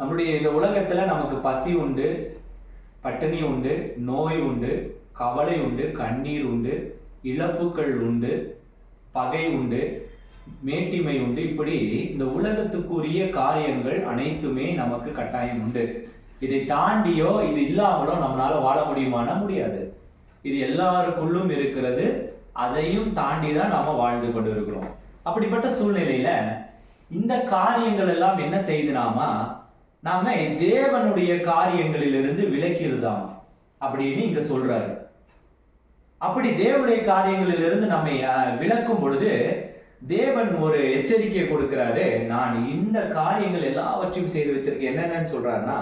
நம்முடைய இந்த உலகத்துல நமக்கு பசி உண்டு பட்டினி உண்டு நோய் உண்டு கவலை உண்டு கண்ணீர் உண்டு இழப்புகள் உண்டு பகை உண்டு மேட்டிமை உண்டு. இப்படி இந்த உலகத்துக்குரிய காரியங்கள் அனைத்துமே நமக்கு கட்டாயம் உண்டு. இதை தாண்டியோ இது இல்லாமலோ நம்மளால வாழ முடியுமானா முடியாது. இது எல்லாருக்குள்ளும் இருக்கிறது. அதையும் தாண்டி தான் நாம வாழ்ந்து கொண்டு இருக்கிறோம் அப்படிப்பட்ட சூழ்நிலையில இந்த காரியங்கள் எல்லாம் என்ன செய்து நாமா நாம தேவனுடைய காரியங்களிலிருந்து விலக்கிடுதாம் அப்படின்னு இங்க சொல்றாரு. அப்படி தேவனுடைய காரியங்களிலிருந்து நம்மை விளக்கும் விலக்கும் பொழுது தேவன் ஒரு எச்சரிக்கையை கொடுக்கிறாரு. நான் இந்த காரியங்கள் எல்லாவற்றையும் செய்து வைத்திருக்கேன் என்னென்னு சொல்றாருன்னா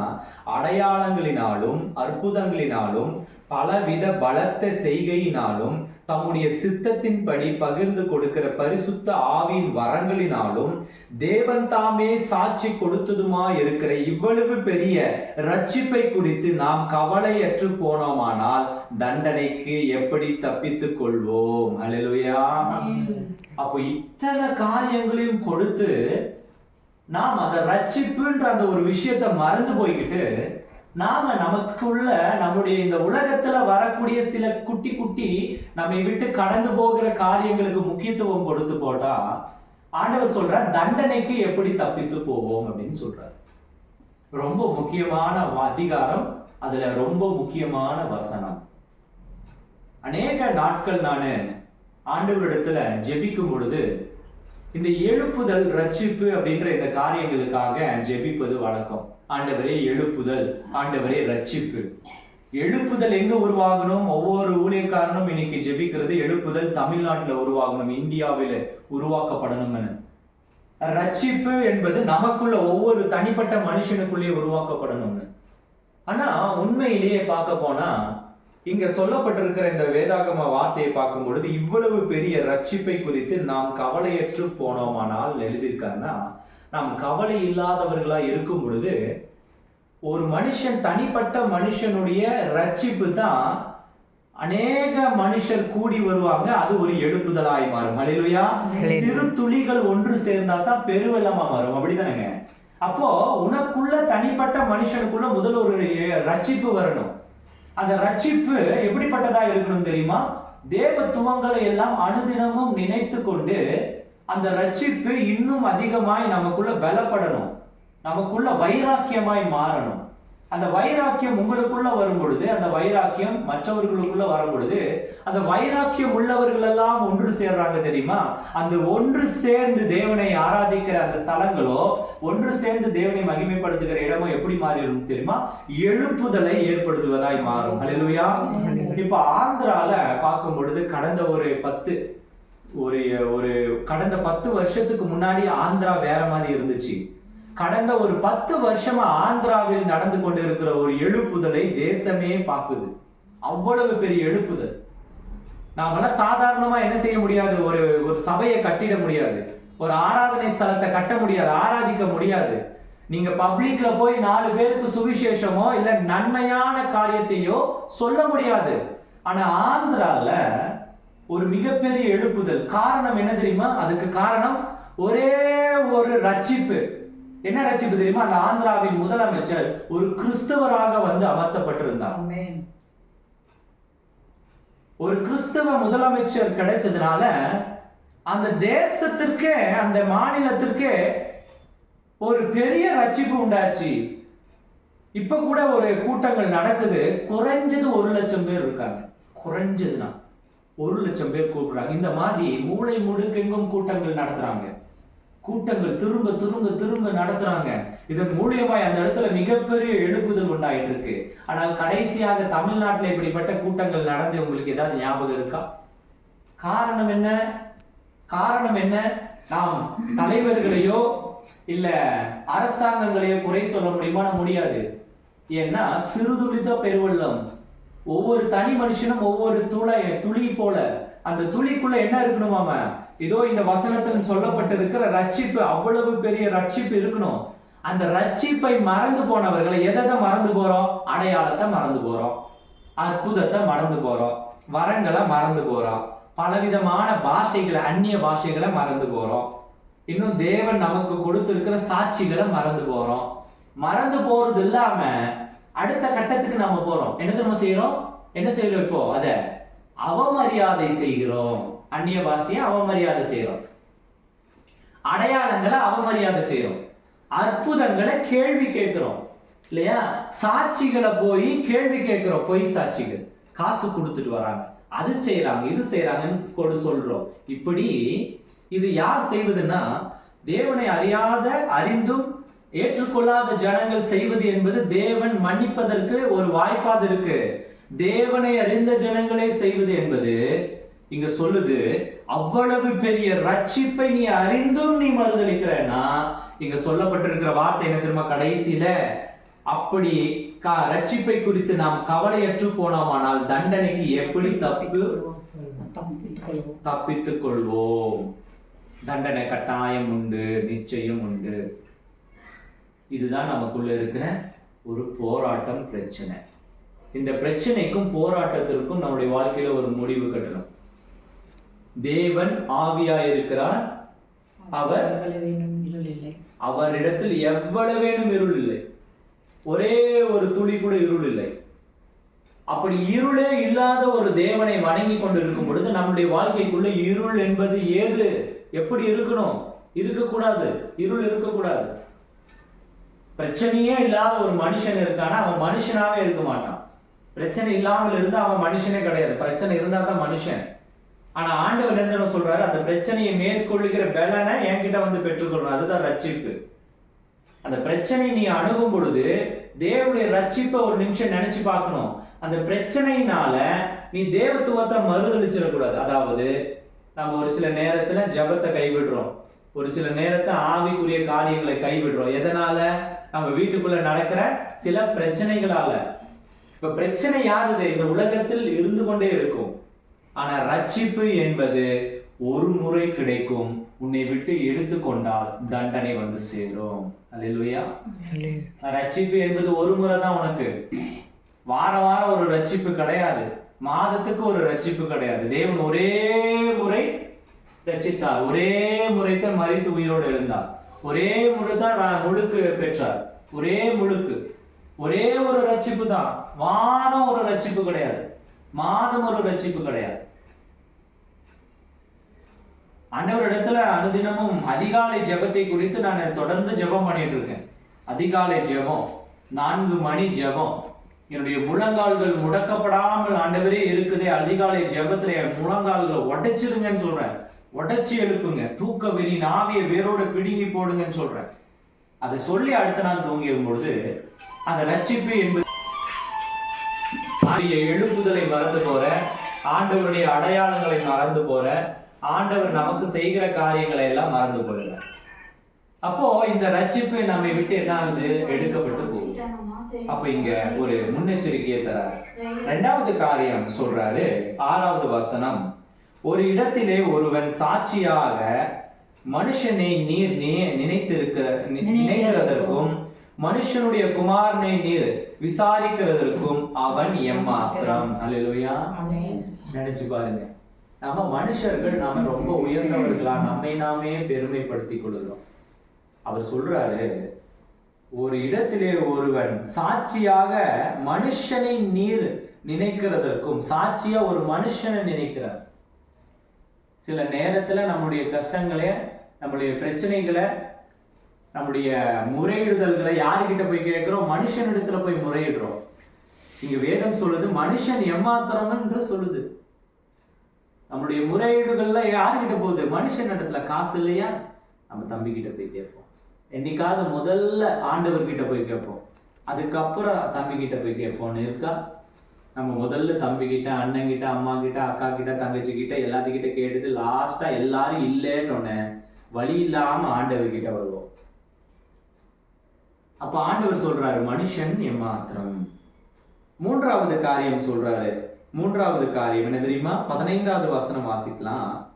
அடையாளங்களினாலும் அற்புதங்களினாலும் பலவித பலத்த செய்கையினாலும் தம்முடைய சித்தத்தின்படி பகிர்ந்து கொடுக்கிற பரிசுத்த ஆவியின் வரங்களினாலும் தேவன் தாமே சாட்சி கொடுத்ததுமா இருக்கிற இவ்வளவு பெரிய ரட்சிப்பை குறித்து நாம் கவலையற்று போனோமானால் தண்டனைக்கு எப்படி தப்பித்துக் கொள்வோம்? அல்லேலூயா அப்போ இத்தனை காரியங்களையும் கொடுத்து நாம் அந்த ரட்சிப்புன்ற அந்த ஒரு விஷயத்தை மறந்து போய்கிட்டு நாம நமக்குள்ள நம்முடைய இந்த உலகத்துல வரக்கூடிய சில குட்டி குட்டி நம்மை விட்டு கடந்து போகிற காரியங்களுக்கு முக்கியத்துவம் கொடுத்து போட்டா ஆண்டவர் சொல்ற தண்டனைக்கு எப்படி தப்பித்து போவோம் அப்படின்னு சொல்றார். ரொம்ப முக்கியமான அதிகாரம் அதுல ரொம்ப முக்கியமான வசனம். அநேக நாட்கள் நான் ஆண்டவரிடத்துல ஜெபிக்கும் பொழுது இந்த எழுப்புதல் ரட்சிப்பு அப்படின்ற இந்த காரியங்களுக்காக ஜெபிப்பது வழக்கம். ஆண்டவரே எழுப்புதல். ஆண்டவரே ரட்சிப்பு. எழுப்புதல் எங்க உருவாகணும்? ஒவ்வொரு ஊழியக்காரனும் இன்னைக்கு ஜெபிக்கிறது எழுப்புதல் தமிழ்நாட்டுல உருவாகணும் இந்தியாவில உருவாக்கப்படணும்னு. ரட்சிப்பு என்பது நமக்குள்ள ஒவ்வொரு தனிப்பட்ட மனுஷனுக்குள்ளேயே உருவாக்கப்படணும்னு. ஆனா உண்மையிலேயே பார்க்க போனா இங்க சொல்லப்பட்டிருக்கிற இந்த வேதாகம வார்த்தையை பார்க்கும் பொழுது இவ்வளவு பெரிய ரட்சிப்பை குறித்து நாம் கவலையற்று போனோமானால் எழுதியிருக்காருன்னா நாம் கவலை இல்லாதவர்களா இருக்கும் பொழுது ஒரு மனுஷன் தனிப்பட்ட மனுஷனுடைய ரட்சிப்பு தான் அநேக மனுஷர் கூடி வருவாங்க அது ஒரு எழுப்புதலாய் மாறும். அலையிலுயா. சிறு துளிகள் ஒன்று சேர்ந்தா தான் பெருவெள்ளமா மாறும். அப்படிதானேங்க? அப்போ உனக்குள்ள தனிப்பட்ட மனுஷனுக்குள்ள முதல்ல ஒரு ரட்சிப்பு வரணும். அந்த ரட்சிப்பு எப்படிப்பட்டதா இருக்கணும் தெரியுமா? தேவத்துவங்களை எல்லாம் அனுதினமும் நினைத்து கொண்டு அந்த ரட்சிப்பு இன்னும் அதிகமாய் நமக்குள்ள பலப்படணும். நமக்குள்ள வைராக்கியமாய் மாறணும். அந்த வைராக்கியம் உங்களுக்குள்ள வரும் பொழுது அந்த வைராக்கியம் மற்றவர்களுக்குள்ள வரும் பொழுது அந்த வைராக்கியம் உள்ளவர்கள் எல்லாம் ஒன்று சேர்றாங்க தெரியுமா? அந்த ஒன்று சேர்ந்து தேவனை ஆராதிக்கிற அந்த ஸ்தலங்களோ ஒன்று சேர்ந்து தேவனை மகிமைப்படுத்துகிற இடமோ எப்படி மாறிடும் தெரியுமா? எழுப்புதலை ஏற்படுத்துவதாய் மாறும். அல்லேலூயா இப்ப ஆந்திரால பார்க்கும் பொழுது கடந்த ஒரு பத்து ஒரு ஒரு கடந்த பத்து வருஷத்துக்கு முன்னாடி ஆந்திரா வேற மாதிரி இருந்துச்சு. கடந்த ஒரு பத்து வருஷமா ஆந்திராவில் நடந்து கொண்டு இருக்கிற ஒரு எழுப்புதலை தேசமே பார்க்குது. அவ்வளவு பெரிய எழுப்புதல். நாமெல்லாம் சாதாரணமா என்ன செய்ய முடியாது? ஒரு ஒரு சபையை கட்டிட முடியாது. ஒரு ஆராதனை ஸ்தலத்தை கட்ட முடியாது ஆராதிக்க முடியாது. நீங்க பப்ளிக்ல போய் நாலு பேருக்கு சுவிசேஷமோ இல்ல நன்மையான காரியத்தையோ சொல்ல முடியாது. ஆனா ஆந்திரால ஒரு மிகப்பெரிய எழுப்புதல். காரணம் என்ன தெரியுமா? அதுக்கு காரணம் ஒரே ஒரு ரட்சிப்பு. என்ன ரட்சிப்பு தெரியுமா? அந்த ஆந்திராவின் முதலமைச்சர் ஒரு கிறிஸ்தவராக வந்து அமர்த்தப்பட்டிருந்தார். ஒரு கிறிஸ்தவ முதலமைச்சர் கிடைச்சதுனால அந்த தேசத்திற்கே அந்த மாநிலத்திற்கே ஒரு பெரிய ரட்சிப்பு உண்டாச்சு. இப்ப கூட ஒரு கூட்டங்கள் நடக்குது. குறைஞ்சது ஒரு லட்சம் பேர் இருக்காங்க. குறைஞ்சதுன்னா ஒரு லட்சம் பேர் கூப்பிடுறாங்க. இந்த மாதிரி மூளை முடுக்கெங்கும் கூட்டங்கள் நடத்துறாங்க. கூட்டங்கள் திரும்ப திரும்ப திரும்ப நடத்துறாங்க. இதன் மூலியமாய் அந்த இடத்துல மிகப்பெரிய எழுப்புதல் உண்டாயிட்டு இருக்கு ஆனால் கடைசியாக தமிழ்நாட்டில் இப்படிப்பட்ட கூட்டங்கள் நடந்து உங்களுக்கு ஏதாவது ஞாபகம் இருக்கா? காரணம் என்ன? காரணம் என்ன? நாம் தலைவர்களையோ இல்ல அரசாங்கங்களையோ குறை சொல்ல முடியுமா? முடியாது. ஏன்னா சிறுதுளித்த பெருவெள்ளம். ஒவ்வொரு தனி மனுஷனும் ஒவ்வொரு துளை துளி போல அந்த துளிக்குள்ள என்ன இருக்கணுமாம இதோ இந்த வசனத்தில் சொல்லப்பட்டிருக்கிற ரட்சிப்பு அவ்வளவு பெரிய ரட்சிப்பு இருக்கணும். அந்த ரட்சிப்பை மறந்து போனவர்களை எதை எதை மறந்து போறோம்? அடையாளத்தை மறந்து போறோம். அற்புதத்தை மறந்து போறோம். வரங்களை மறந்து போறோம். பலவிதமான பாஷைகளை அந்நிய பாஷைகளை மறந்து போறோம். இன்னும் தேவன் நமக்கு கொடுத்திருக்கிற சாட்சிகளை மறந்து போறோம். மறந்து போறது இல்லாம அடுத்த கட்டத்துக்கு நம்ம போறோம். என்ன நம்ம செய்யறோம் என்ன செய்யறோம் இப்போ? அதை அவமரியாதை செய்கிறோம். அந்நிய பாஷையை அவமரியாதை செய்யறோம் அடையாளங்களை அவமரியாதை செய்யறோம் அற்புதங்களை கேள்வி கேட்கிறோம். இல்லையா? சாட்சிகளை போய் கேள்வி கேட்கிறோம். பொய் சாட்சிகள். காசு கொடுத்துட்டு வராங்க. அது செய்யறாங்க இது செய்யறாங்கன்னு கொடு சொல்றோம். இப்படி இது யார் செய்வதுன்னா தேவனை அறியாத அறிந்தும் ஏற்றுக்கொள்ளாத ஜனங்கள் செய்வது என்பது தேவன் மன்னிப்பதற்கு ஒரு வாய்ப்பாக இருக்கு. தேவனை அறிந்த ஜனங்களே செய்வது என்பது இங்க சொல்லுது அவ்வளவு பெரிய ரட்சிப்பை நீ அறிந்தும் நீ மறுதளிக்கிறன்னா இங்க சொல்லப்பட்டிருக்கிற வார்த்தை என்ன தெரியுமா? கடைசியில அப்படி ரட்சிப்பை குறித்து நாம் கவலையற்று போனோமானால் தண்டனைக்கு எப்படி தப்பு? தப்பித்துக் கொள்வோம் தண்டனை கட்டாயம் உண்டு நிச்சயம் உண்டு. இதுதான் நமக்குள்ள இருக்கிற ஒரு போராட்டம் பிரச்சனை. இந்த பிரச்சனைக்கும் போராட்டத்திற்கும் நம்முடைய வாழ்க்கையில ஒரு முடிவு கட்டணும். தேவன் ஆவியா இருக்கிறார் அவர் அவரிடத்தில் எவ்வளவேனும் இருள் இல்லை. ஒரே ஒரு துளி கூட இருள் இல்லை. அப்படி இருளே இல்லாத ஒரு தேவனை வணங்கி கொண்டு இருக்கும் பொழுது நம்முடைய வாழ்க்கைக்குள்ள இருள் என்பது ஏது? எப்படி இருக்கணும்? இருக்கக்கூடாது. இருள் இருக்கக்கூடாது. பிரச்சனையே இல்லாத ஒரு மனுஷன் இருக்கானா? அவன் மனுஷனாவே இருக்க மாட்டான். பிரச்சனை இல்லாமல் இருந்தா அவன் மனுஷனே கிடையாது. பிரச்சனை இருந்தா தான் மனுஷன். ஆனா ஆண்டவர் என்ன சொல்றாரு? அந்த பிரச்சனையை மேற்கொள்ளுகிற பலனை என்கிட்ட வந்து பெற்றுக்கொள்ளணும் அதுதான் ரட்சிப்பு. அந்த பிரச்சனையை நீ அணுகும் பொழுது தேவனுடைய ரட்சிப்பை ஒரு நிமிஷம் நினைச்சு பார்க்கணும். அந்த பிரச்சனையினால நீ தேவத்துவத்தை மறுதளிச்சிடக்கூடாது. அதாவது நம்ம ஒரு சில நேரத்துல ஜெபத்தை கைவிடுறோம். ஒரு சில நேரத்தை ஆவிக்குரிய காரியங்களை கைவிடுறோம். எதனால? நம்ம வீட்டுக்குள்ள நடக்கிற சில பிரச்சனைகளால. இப்ப பிரச்சனை யாருது? இந்த உலகத்தில் இருந்து கொண்டே இருக்கும். ஆனா ரட்சிப்பு என்பது ஒரு முறை கிடைக்கும். உன்னை விட்டு எடுத்துக்கொண்டால் தண்டனை வந்து சேரும். அல்லேலூயா. ரட்சிப்பு என்பது ஒரு முறை தான் உனக்கு. வார வாரம் ஒரு ரட்சிப்பு கிடையாது. மாதத்துக்கு ஒரு ரட்சிப்பு கிடையாது. தேவன் ஒரே முறை ரட்சித்தார். ஒரே முறைதான் மறித்து உயிரோடு எழுந்தார். ஒரே முறை தான் முழுக்கு பெற்றார். ஒரே முழுக்கு. ஒரே ஒரு ரட்சிப்பு தான். வாரம் ஒரு ரட்சிப்பு கிடையாது. மாதம் ஒரு ரட்சிப்பு கிடையாது. ஆண்டவர் இடத்துல அனுதினமும் அதிகாலை ஜெபத்தை குறித்து நான் தொடர்ந்து ஜெபம் பண்ணிட்டு இருக்கேன். அதிகாலை ஜெபம் நான்கு மணி ஜெபம். என்னுடைய முழங்கால்கள் முடக்கப்படாமல் ஆண்டவரே இருக்குதே அதிகாலை ஜெபத்துல என் முழங்கால்களை உடைச்சிருங்கன்னு சொல்றேன். உடைச்சு எழுப்புங்க. தூக்க வெறி நாவிய வேரோட பிடுங்கி போடுங்கன்னு சொல்றேன். அதை சொல்லி அடுத்த நாள் தூங்கிடும் பொழுது அந்த ரட்சிப்பு என்பது ஆகிய எழுப்புதலை மறந்து போற ஆண்டவருடைய அடையாளங்களை மறந்து போற ஆண்டவர் நமக்கு செய்கிற காரியங்களை எல்லாம் மறந்து போயிடுற அப்போ இந்த ரட்சிப்பு நம்மை விட்டு என்ன ஆகுது? எடுக்கப்பட்டு போகுது. அப்ப இங்க ஒரு முன்னெச்சரிக்கையை தராரு. ரெண்டாவது காரியம் சொல்றாரு ஆறாவது வசனம். ஒரு இடத்திலே ஒருவன் சாட்சியாக மனுஷனை நீர் நி- நினைத்திருக்க நினைக்கிறதற்கும் மனுஷனுடைய குமாரனை நீர் விசாரிக்கிறதற்கும் அவன் எம்மாத்திரம். ஆமென். நினைச்சு பாருங்க. நம்ம மனுஷர்கள் நாம ரொம்ப உயர்ந்தவர்களா? நம்மை நாமே பெருமைப்படுத்திக் கொள்கிறோம். அவர் சொல்றாரு ஒரு இடத்திலே ஒருவன் சாட்சியாக மனுஷனை நீர் நினைக்கிறதற்கும் சாட்சியா ஒரு மனுஷனை நினைக்கிறார். சில நேரத்துல நம்முடைய கஷ்டங்களை நம்முடைய பிரச்சனைகளை நம்முடைய முறையிடுதல்களை யாருக்கிட்ட போய் கேட்குறோம்? மனுஷன் இடத்துல போய் முறையிடுறோம். இங்க வேதம் சொல்லுது மனுஷன் எம்மாத்திரம் என்று சொல்லுது. நம்முடைய முறையீடுகள்ல யாருக்கிட்ட போகுது? மனுஷன் இடத்துல காசு இல்லையா? நம்ம தம்பி கிட்ட போய் கேட்போம். என்னைக்காவது முதல்ல ஆண்டவர் கிட்ட போய் கேட்போம். அதுக்கப்புறம் தம்பி கிட்ட போய் கேட்போம்னு இருக்கா? நம்ம முதல்ல தம்பி கிட்ட அண்ணன் கிட்ட அம்மா கிட்ட அக்கா கிட்ட தங்கச்சி கிட்ட எல்லாத்துக்கிட்ட கேட்டுட்டு லாஸ்டா எல்லாரும் இல்லைன்னு வழி இல்லாம ஆண்டவர் கிட்ட வருவோம். அப்ப ஆண்டவர் சொல்றாரு மனுஷன் எம்மாத்திரம். மூன்றாவது காரியம் சொல்றாரு. மூன்றாவது காரியம் என்ன தெரியுமா? பதினைந்தாவது வசனம் வாசிக்கலாம்.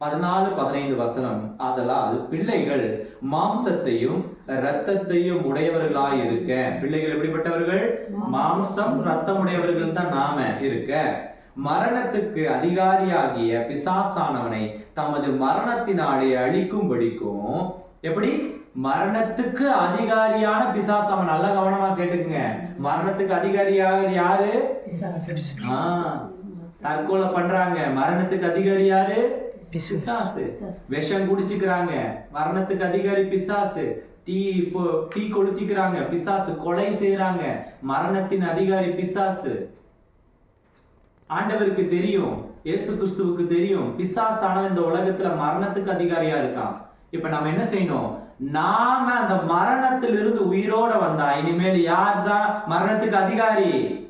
பதினாலு பதினைந்து வசனம். ஆதலால் பிள்ளைகள் மாம்சத்தையும் இரத்தத்தையும் உடையவர்களாய் இருக்க. பிள்ளைகள் எப்படிப்பட்டவர்கள்? மாம்சம். ரத்தம் உடையவர்கள் தான் நாம இருக்க. மரணத்துக்கு அதிகாரியாகிய பிசாசானவனை தமது மரணத்தினாலே அழிக்கும்படிக்கும் எப்படி? மரணத்துக்கு அதிகாரியான பிசாசு. அவன் நல்லா கவனமா கேட்டுக்குங்க. மரணத்துக்கு அதிகாரியாக யாரு? தற்கொலை பண்றாங்க. மரணத்துக்கு அதிகாரி யாரு? பிசாசு. விஷம் குடிச்சுக்கிறாங்க. மரணத்துக்கு அதிகாரி பிசாசு. தீ இப்போ தீ கொளுத்திக்கிறாங்க. பிசாசு கொலை செய்றாங்க. மரணத்தின் அதிகாரி பிசாசு. ஆண்டவருக்கு தெரியும். இயேசு கிறிஸ்துவுக்கு தெரியும். பிசாசானவன் இந்த உலகத்துல மரணத்துக்கு அதிகாரியா இருக்கான். இப்ப நம்ம என்ன செய்யணும்? நாம அந்த மரணத்திலிருந்து உயிரோட வந்தா இனிமேல் யார் தான் மரணத்துக்கு அதிகாரி?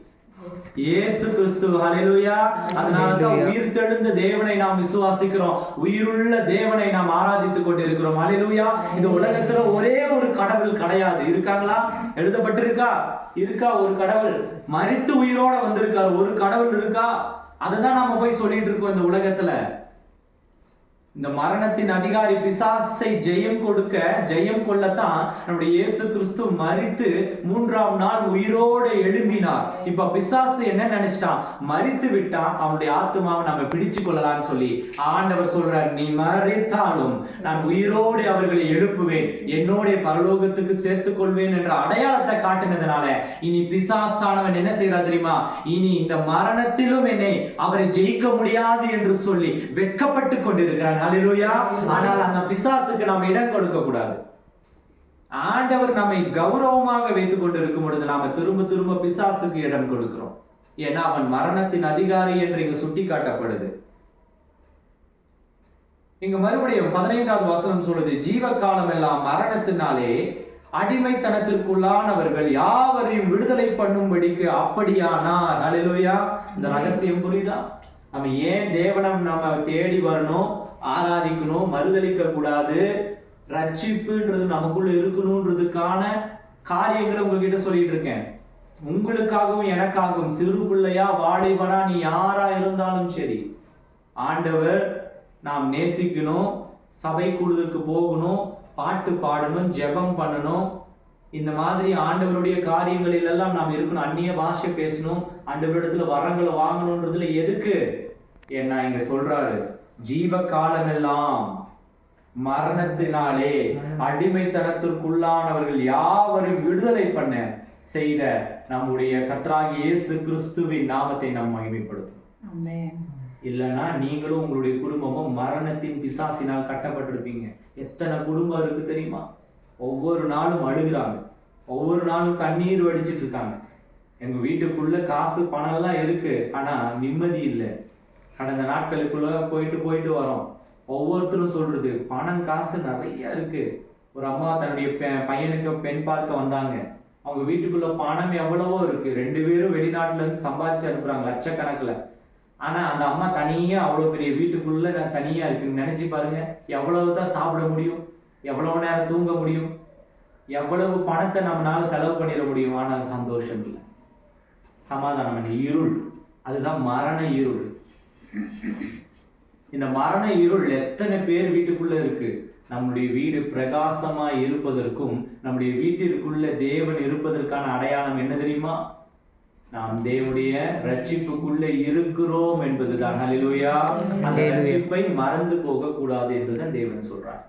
இயேசு கிறிஸ்து ஹalleluya. அதனால தான் உயிர் தெழுந்த தேவனை நாம் விசுவாசிக்கிறோம். உயிருள்ள தேவனை நாம் ஆராதித்துக் கொண்டிருக்கிறோம். ஹalleluya. இந்த உலகத்துல ஒரே ஒரு கடவுள் கிடையாது. இருக்காங்களா? எழுதப்பட்டிருக்கா? இருக்கா ஒரு கடவுள்? மரித்து உயிரோட வந்திருக்கார். ஒரு கடவுள் இருக்கா? அதுதான் நாம போய் சொல்லிட்டு இருக்கோம் இந்த உலகத்துல. இந்த மரணத்தின் அதிகாரி பிசாசை ஜெயம் கொடுக்க ஜெயம் கொள்ளத்தான் நம்முடைய இயேசு கிறிஸ்து மறித்து மூன்றாம் நாள் உயிரோடு எழும்பினார். இப்ப பிசாசு என்ன நினைச்சிட்டான்? மறித்து விட்டான். அவனுடைய ஆத்மாவை நம்ம பிடிச்சு கொள்ளலாம்னு சொல்லி ஆண்டவர் சொல்றார் நீ மறித்தாலும் நான் உயிரோடு அவர்களை எழுப்புவேன். என்னோட பரலோகத்துக்கு சேர்த்து கொள்வேன் என்ற அடையாளத்தை காட்டினதுனால இனி பிசாசானவன் என்ன செய்யறா தெரியுமா? இனி இந்த மரணத்திலும் என்னை அவரை ஜெயிக்க முடியாது என்று சொல்லி வெட்கப்பட்டு கொண்டிருக்கிறான். ஹalleluya ஆனால் அந்த பிசாசுக்கு நாம் இடம் கொடுக்க கூடாது ஆண்டவர் நம்மை கௌரவமாக வைத்துக் கொண்டிருக்கும் பொழுது நாம திரும்ப திரும்ப பிசாசுக்கு இடம் கொடுக்கிறோம். ஏன்னா அவன் மரணத்தின் அதிகாரி என்று இங்கு சுட்டி காட்டப்படுது இங்க மறுபடியும் பதினைந்தாவது வசனம் சொல்லுது ஜீவ காலம் எல்லாம் மரணத்தினாலே அடிமைத்தனத்திற்குள்ளானவர்கள் யாவரையும் விடுதலை பண்ணும்படிக்கு அப்படியானார். நலிலோயா இந்த ரகசியம் புரியுதா? நம்ம ஏன் தேவனம் நம்ம தேடி வரணும்? ஆராதிக்கணும் மறுதளிக்க கூடாது. ரட்சிப்புன்றது நமக்குள்ள இருக்கணும்ன்றதுக்கான காரியங்களை உங்ககிட்ட சொல்லிட்டு இருக்கேன். உங்களுக்காகவும் எனக்காகவும் சிறு பிள்ளையா வாலிபனா நீ யாரா இருந்தாலும் சரி ஆண்டவர் நாம் நேசிக்கணும் சபை கூடுதலுக்கு போகணும் பாட்டு பாடணும் ஜெபம் பண்ணணும். இந்த மாதிரி ஆண்டவருடைய காரியங்களில் எல்லாம் நாம் இருக்கணும். அந்நிய பாஷை பேசணும் ஆண்டவரிடத்துல வரங்களை வாங்கணுன்றதுல எதுக்கு? என்ன இங்க சொல்றாரு. ஜீவ காலமெல்லாம் மரணத்தினாலே அடிமைத்தனத்திற்குள்ளானவர்கள் யாவரும் விடுதலை பண்ண செய்த நம்முடைய கர்த்தராகிய இயேசு கிறிஸ்துவின் நாமத்தை நாம் மகிமைப்படுத்தும் இல்லைன்னா நீங்களும் உங்களுடைய குடும்பமும் மரணத்தின் பிசாசினால் கட்டப்பட்டிருப்பீங்க. எத்தனை குடும்பம் இருக்கு தெரியுமா? ஒவ்வொரு நாளும் அழுகுறாங்க. ஒவ்வொரு நாளும் கண்ணீர் வடிச்சிட்டு இருக்காங்க. எங்க வீட்டுக்குள்ள காசு பணம் எல்லாம் இருக்கு. ஆனா நிம்மதி இல்லை. கடந்த நாட்களுக்குள்ள போயிட்டு போயிட்டு வரோம். ஒவ்வொருத்தரும் சொல்றது பணம் காசு நிறைய இருக்கு. ஒரு அம்மா தன்னுடைய பையனுக்கு பெண் பார்க்க வந்தாங்க. அவங்க வீட்டுக்குள்ள பணம் எவ்வளவோ இருக்கு. ரெண்டு பேரும் வெளிநாட்டுல இருந்து சம்பாதிச்சு அனுப்புறாங்க லட்சக்கணக்கில். ஆனா அந்த அம்மா தனியா அவ்வளோ பெரிய வீட்டுக்குள்ள தனியா இருக்குன்னு நினைச்சு பாருங்க எவ்வளவுதான் சாப்பிட முடியும்? எவ்வளவு நேரம் தூங்க முடியும்? எவ்வளவு பணத்தை நம்மளால செலவு பண்ணிட முடியும்? ஆனால் சந்தோஷம் இல்லை. சமாதானம் என்ன? இருள். அதுதான் மரண இருள். இந்த மரண இருள் எத்தனை பேர் வீட்டுக்குள்ள இருக்கு? நம்முடைய வீடு பிரகாசமா இருப்பதற்கும் நம்முடைய வீட்டிற்குள்ள தேவன் இருப்பதற்கான அடையாளம் என்ன தெரியுமா? நாம் தேவனுடைய ரட்சிப்புக்குள்ள இருக்கிறோம் என்பதுதான். ஹalleluya அந்த. ரட்சிப்பை மறந்து போக கூடாது என்றுதான் தேவன் சொல்றார்.